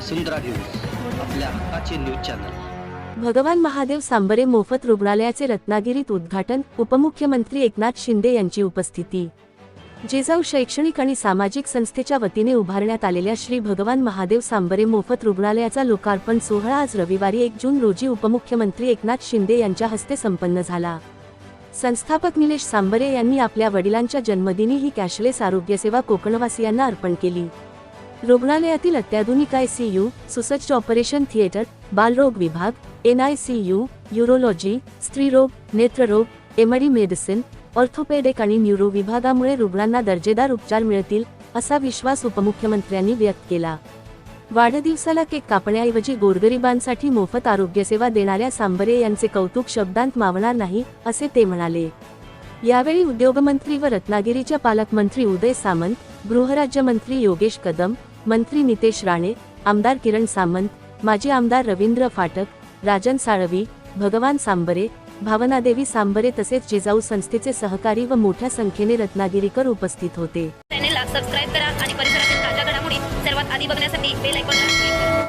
वसुंधरा news आपल्या हक्काचे news channel. भगवान महादेव सांबरे मोफत रुग्णालयाचे रत्नागिरीत उद्घाटन उपमुख्यमंत्री एकनाथ शिंदे यांची उपस्थिती. जिजाऊ शैक्षणिक आणि सामाजिक संस्थेच्या वतीने उभारण्यात आलेल्या श्री भगवान महादेव सांबरे मोफत रुग्णालयाचा लोकार्पण सोहळा आज रविवारी एक जून रोजी उपमुख्यमंत्री एकनाथ शिंदे यांच्या हस्ते संपन्न झाला. संस्थापक निलेश सांबरे यांनी आपल्या वडिलांच्या जन्मदिनी ही कॅशलेस आरोग्यसेवा कोकणवासियांना अर्पण केली. रुग्णालयातील अत्याधुनिक आय सी यू सुसज्ज ऑपरेशन थिएटर बालरोग विभाग N I C U urology स्त्रीरोग नेत्ररोग एमडी मेडिसिन ऑर्थोपेडिक आणि न्यूरो विभागामुळे रुग्णांना दर्जेदार उपचार मिळतील असा विश्वास उपमुख्यमंत्र्यांनी व्यक्त केला. वाढदिवसाला केक कापण्याऐवजी गोरगरिबांसाठी मोफत आरोग्यसेवा देणाऱ्या सांबरे यांचे कौतुक शब्दांत मावणार नाही असे ते म्हणाले. यावेळी उद्योगमंत्री व रत्नागिरीच्या पालकमंत्री उदय सामंत गृहराज्यमंत्री योगेश कदम मंत्री नितेश राणे आमदार किरण सामंत माजी आमदार रवींद्र फाटक राजन साळवी भगवान सांबरे भावनादेवी सांबरे तसेच जिजाऊ संस्थेचे सहकारी व मोठ्या संख्येने रत्नागिरीकर उपस्थित होते. चॅनेलला सबस्क्राईब करा आणि परिसरातील ताज्या घडामोडी सर्वात आधी बघण्यासाठी बेल आयकॉनला क्लिक करा.